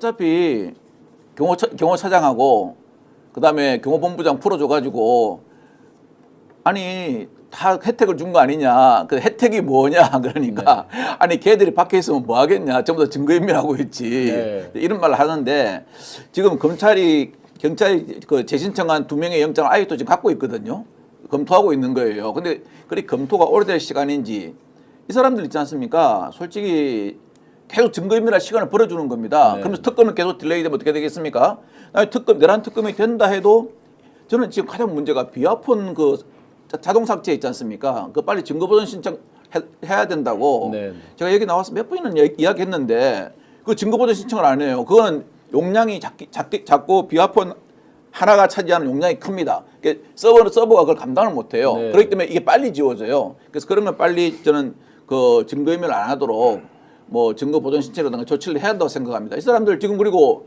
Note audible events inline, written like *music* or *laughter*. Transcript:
어차피 경호처, 경호차장하고 그다음에 경호본부장 풀어줘가지고 아니 다 혜택을 준 거 아니냐. 그 혜택이 뭐냐. *laughs* 그러니까 아니 걔들이 밖에 있으면 뭐 하겠냐. 전부 다 증거인멸하고 있지. 네. 이런 말을 하는데 지금 검찰이 경찰이 그 재신청한 두 명의 영장을 아직도 지금 갖고 있거든요. 검토하고 있는 거예요. 근데 그리 검토가 오래될 시간인지 이 사람들 있지 않습니까? 솔직히 계속 증거인멸할 시간을 벌어주는 겁니다. 네. 그러면서 특검은 계속 딜레이되면 어떻게 되겠습니까? 특검 내란 특검이 된다 해도 저는 지금 가장 문제가 비아폰 그 자- 자동 삭제 있지 않습니까? 그 빨리 증거 보전 신청 해, 해야 된다고 네. 제가 여기 나와서 몇 번이나 이야- 이야기했는데 그 증거 보전 신청을 안 해요. 그거는 용량이 작기, 작기, 작고 비아폰 하나가 차지하는 용량이 큽니다. 그러니까 서버 서버가 그걸 감당을 못해요. 네. 그렇기 때문에 이게 빨리 지워져요. 그래서 그러면 빨리 저는 그 증거인멸 안 하도록 뭐 증거 보존 신청이라든가 조치를 해야 한다고 생각합니다. 이 사람들 지금 그리고